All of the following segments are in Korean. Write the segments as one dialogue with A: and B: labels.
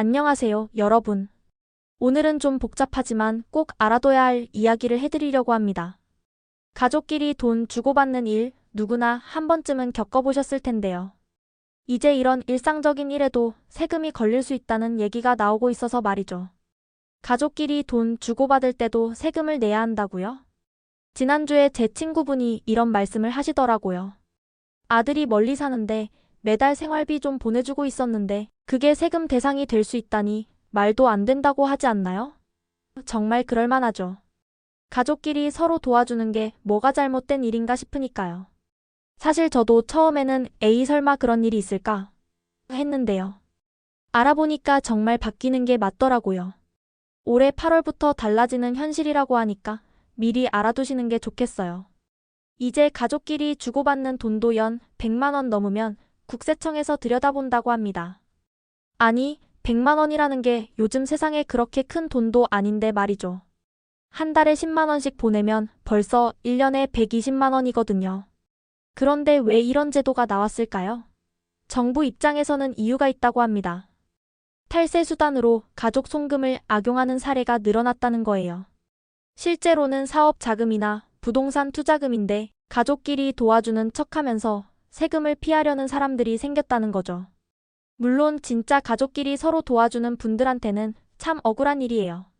A: 안녕하세요, 여러분. 오늘은 좀 복잡하지만 꼭 알아둬야 할 이야기를 해드리려고 합니다. 가족끼리 돈 주고받는 일, 누구나 한 번쯤은 겪어보셨을 텐데요. 이제 이런 일상적인 일에도 세금이 걸릴 수 있다는 얘기가 나오고 있어서 말이죠. 가족끼리 돈 주고받을 때도 세금을 내야 한다고요? 지난주에 제 친구분이 이런 말씀을 하시더라고요. 아들이 멀리 사는데 매달 생활비 좀 보내주고 있었는데 그게 세금 대상이 될 수 있다니 말도 안 된다고 하지 않나요? 정말 그럴만하죠. 가족끼리 서로 도와주는 게 뭐가 잘못된 일인가 싶으니까요. 사실 저도 처음에는 에이 설마 그런 일이 있을까 했는데요. 알아보니까 정말 바뀌는 게 맞더라고요. 올해 8월부터 달라지는 현실이라고 하니까 미리 알아두시는 게 좋겠어요. 이제 가족끼리 주고받는 돈도 연 100만 원 넘으면 국세청에서 들여다본다고 합니다. 아니, 100만 원이라는 게 요즘 세상에 그렇게 큰 돈도 아닌데 말이죠. 한 달에 10만 원씩 보내면 벌써 1년에 120만 원이거든요. 그런데 왜 이런 제도가 나왔을까요? 정부 입장에서는 이유가 있다고 합니다. 탈세 수단으로 가족 송금을 악용하는 사례가 늘어났다는 거예요. 실제로는 사업 자금이나 부동산 투자금인데 가족끼리 도와주는 척 하면서 세금을 피하려는 사람들이 생겼다는 거죠. 물론 진짜 가족끼리 서로 도와주는 분들한테는 참 억울한 일이에요.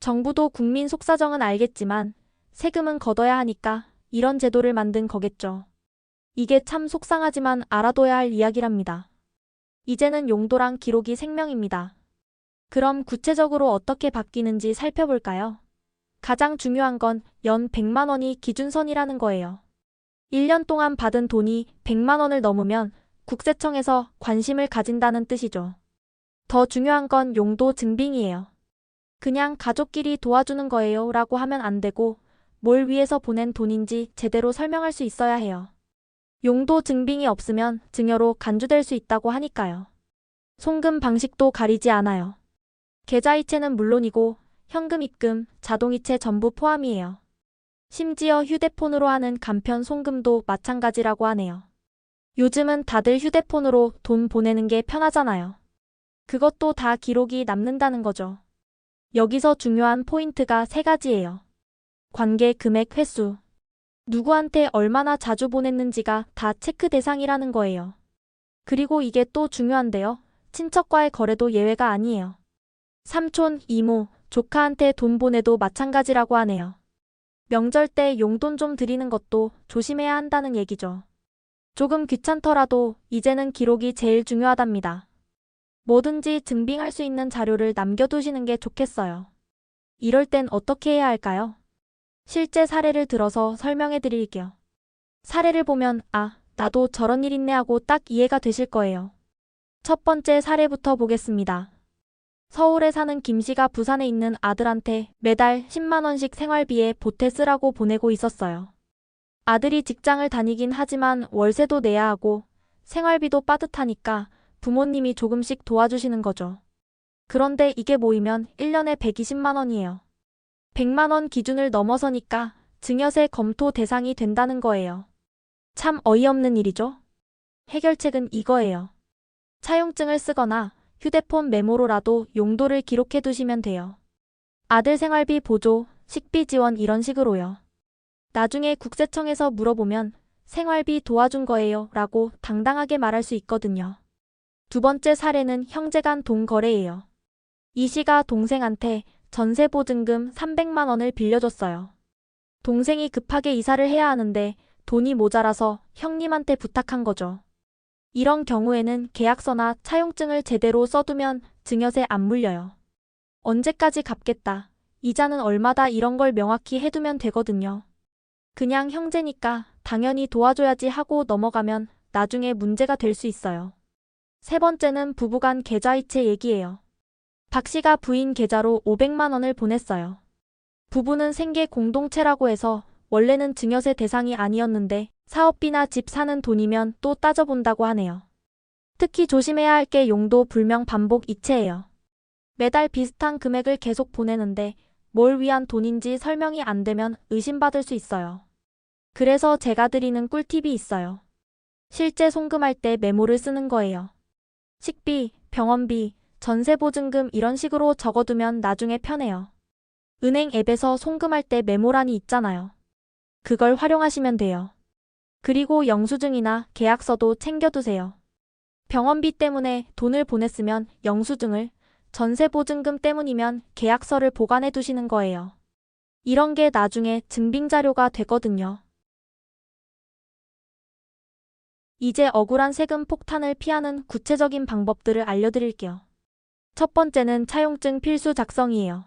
A: 정부도 국민 속사정은 알겠지만 세금은 걷어야 하니까 이런 제도를 만든 거겠죠. 이게 참 속상하지만 알아둬야 할 이야기랍니다. 이제는 용도랑 기록이 생명입니다. 그럼 구체적으로 어떻게 바뀌는지 살펴볼까요? 가장 중요한 건 연 100만 원이 기준선이라는 거예요. 1년 동안 받은 돈이 100만 원을 넘으면 국세청에서 관심을 가진다는 뜻이죠. 더 중요한 건 용도 증빙이에요. 그냥 가족끼리 도와주는 거예요 라고 하면 안 되고 뭘 위해서 보낸 돈인지 제대로 설명할 수 있어야 해요. 용도 증빙이 없으면 증여로 간주될 수 있다고 하니까요. 송금 방식도 가리지 않아요. 계좌이체는 물론이고 현금 입금, 자동이체 전부 포함이에요. 심지어 휴대폰으로 하는 간편 송금도 마찬가지라고 하네요. 요즘은 다들 휴대폰으로 돈 보내는 게 편하잖아요. 그것도 다 기록이 남는다는 거죠. 여기서 중요한 포인트가 세 가지예요. 관계 금액 횟수. 누구한테 얼마나 자주 보냈는지가 다 체크 대상이라는 거예요. 그리고 이게 또 중요한데요. 친척과의 거래도 예외가 아니에요. 삼촌, 이모, 조카한테 돈 보내도 마찬가지라고 하네요. 명절 때 용돈 좀 드리는 것도 조심해야 한다는 얘기죠. 조금 귀찮더라도 이제는 기록이 제일 중요하답니다. 뭐든지 증빙할 수 있는 자료를 남겨두시는 게 좋겠어요. 이럴 땐 어떻게 해야 할까요? 실제 사례를 들어서 설명해 드릴게요. 사례를 보면, 아, 나도 저런 일 있네 하고 딱 이해가 되실 거예요. 첫 번째 사례부터 보겠습니다. 서울에 사는 김 씨가 부산에 있는 아들한테 매달 10만원씩 생활비에 보태 쓰라고 보내고 있었어요. 아들이 직장을 다니긴 하지만 월세도 내야 하고 생활비도 빠듯하니까 부모님이 조금씩 도와주시는 거죠. 그런데 이게 모이면 1년에 120만원이에요. 100만원 기준을 넘어서니까 증여세 검토 대상이 된다는 거예요. 참 어이없는 일이죠? 해결책은 이거예요. 차용증을 쓰거나 휴대폰 메모로라도 용도를 기록해 두시면 돼요. 아들 생활비 보조, 식비 지원 이런 식으로요. 나중에 국세청에서 물어보면 생활비 도와준 거예요 라고 당당하게 말할 수 있거든요. 두 번째 사례는 형제간 돈 거래예요. 이 씨가 동생한테 전세 보증금 300만 원을 빌려줬어요. 동생이 급하게 이사를 해야 하는데 돈이 모자라서 형님한테 부탁한 거죠. 이런 경우에는 계약서나 차용증을 제대로 써두면 증여세 안 물려요. 언제까지 갚겠다. 이자는 얼마다 이런 걸 명확히 해두면 되거든요. 그냥 형제니까 당연히 도와줘야지 하고 넘어가면 나중에 문제가 될 수 있어요. 세 번째는 부부간 계좌이체 얘기예요. 박 씨가 부인 계좌로 500만 원을 보냈어요. 부부는 생계 공동체라고 해서 원래는 증여세 대상이 아니었는데 사업비나 집 사는 돈이면 또 따져본다고 하네요. 특히 조심해야 할 게 용도 불명 반복 이체예요. 매달 비슷한 금액을 계속 보내는데 뭘 위한 돈인지 설명이 안 되면 의심받을 수 있어요. 그래서 제가 드리는 꿀팁이 있어요. 실제 송금할 때 메모를 쓰는 거예요. 식비, 병원비, 전세보증금 이런 식으로 적어두면 나중에 편해요. 은행 앱에서 송금할 때 메모란이 있잖아요. 그걸 활용하시면 돼요. 그리고 영수증이나 계약서도 챙겨두세요. 병원비 때문에 돈을 보냈으면 영수증을, 전세보증금 때문이면 계약서를 보관해 두시는 거예요. 이런 게 나중에 증빙자료가 되거든요. 이제 억울한 세금 폭탄을 피하는 구체적인 방법들을 알려드릴게요. 첫 번째는 차용증 필수 작성이에요.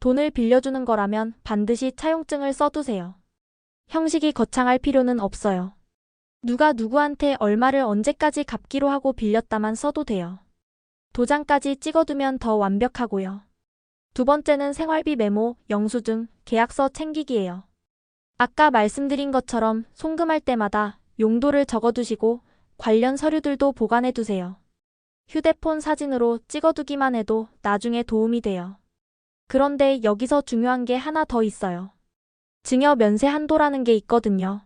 A: 돈을 빌려주는 거라면 반드시 차용증을 써두세요. 형식이 거창할 필요는 없어요. 누가 누구한테 얼마를 언제까지 갚기로 하고 빌렸다만 써도 돼요. 도장까지 찍어두면 더 완벽하고요. 두 번째는 생활비 메모, 영수증, 계약서 챙기기예요. 아까 말씀드린 것처럼 송금할 때마다 용도를 적어두시고 관련 서류들도 보관해 두세요. 휴대폰 사진으로 찍어두기만 해도 나중에 도움이 돼요. 그런데 여기서 중요한 게 하나 더 있어요. 증여 면세 한도라는 게 있거든요.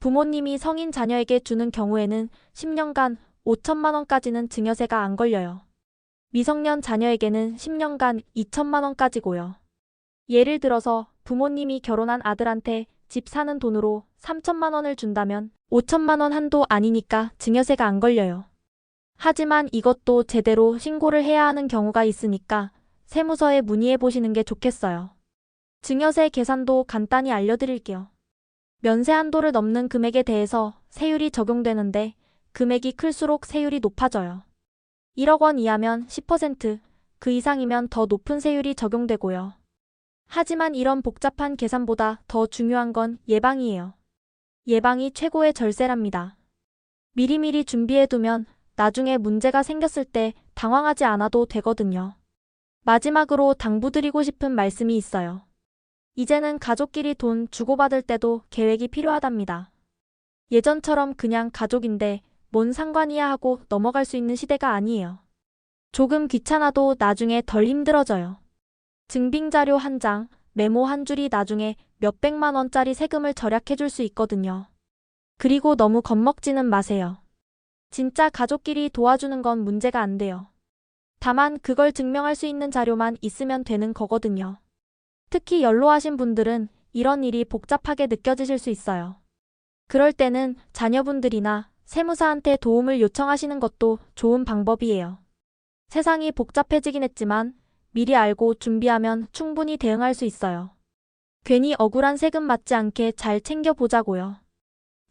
A: 부모님이 성인 자녀에게 주는 경우에는 10년간 5천만 원까지는 증여세가 안 걸려요. 미성년 자녀에게는 10년간 2천만 원까지고요. 예를 들어서 부모님이 결혼한 아들한테 집 사는 돈으로 3천만 원을 준다면 5천만 원 한도 아니니까 증여세가 안 걸려요. 하지만 이것도 제대로 신고를 해야 하는 경우가 있으니까 세무서에 문의해 보시는 게 좋겠어요. 증여세 계산도 간단히 알려드릴게요. 면세 한도를 넘는 금액에 대해서 세율이 적용되는데 금액이 클수록 세율이 높아져요. 1억 원 이하면 10%, 그 이상이면 더 높은 세율이 적용되고요. 하지만 이런 복잡한 계산보다 더 중요한 건 예방이에요. 예방이 최고의 절세랍니다. 미리미리 준비해두면 나중에 문제가 생겼을 때 당황하지 않아도 되거든요. 마지막으로 당부드리고 싶은 말씀이 있어요. 이제는 가족끼리 돈 주고받을 때도 계획이 필요하답니다. 예전처럼 그냥 가족인데 뭔 상관이야 하고 넘어갈 수 있는 시대가 아니에요. 조금 귀찮아도 나중에 덜 힘들어져요. 증빙자료 한 장, 메모 한 줄이 나중에 몇백만 원짜리 세금을 절약해 줄 수 있거든요. 그리고 너무 겁먹지는 마세요. 진짜 가족끼리 도와주는 건 문제가 안 돼요. 다만 그걸 증명할 수 있는 자료만 있으면 되는 거거든요. 특히 연로하신 분들은 이런 일이 복잡하게 느껴지실 수 있어요. 그럴 때는 자녀분들이나 세무사한테 도움을 요청하시는 것도 좋은 방법이에요. 세상이 복잡해지긴 했지만 미리 알고 준비하면 충분히 대응할 수 있어요. 괜히 억울한 세금 맞지 않게 잘 챙겨보자고요.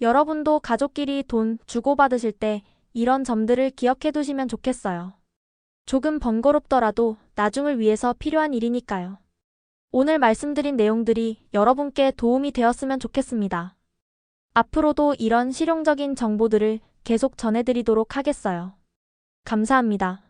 A: 여러분도 가족끼리 돈 주고받으실 때 이런 점들을 기억해 두시면 좋겠어요. 조금 번거롭더라도 나중을 위해서 필요한 일이니까요. 오늘 말씀드린 내용들이 여러분께 도움이 되었으면 좋겠습니다. 앞으로도 이런 실용적인 정보들을 계속 전해드리도록 하겠어요. 감사합니다.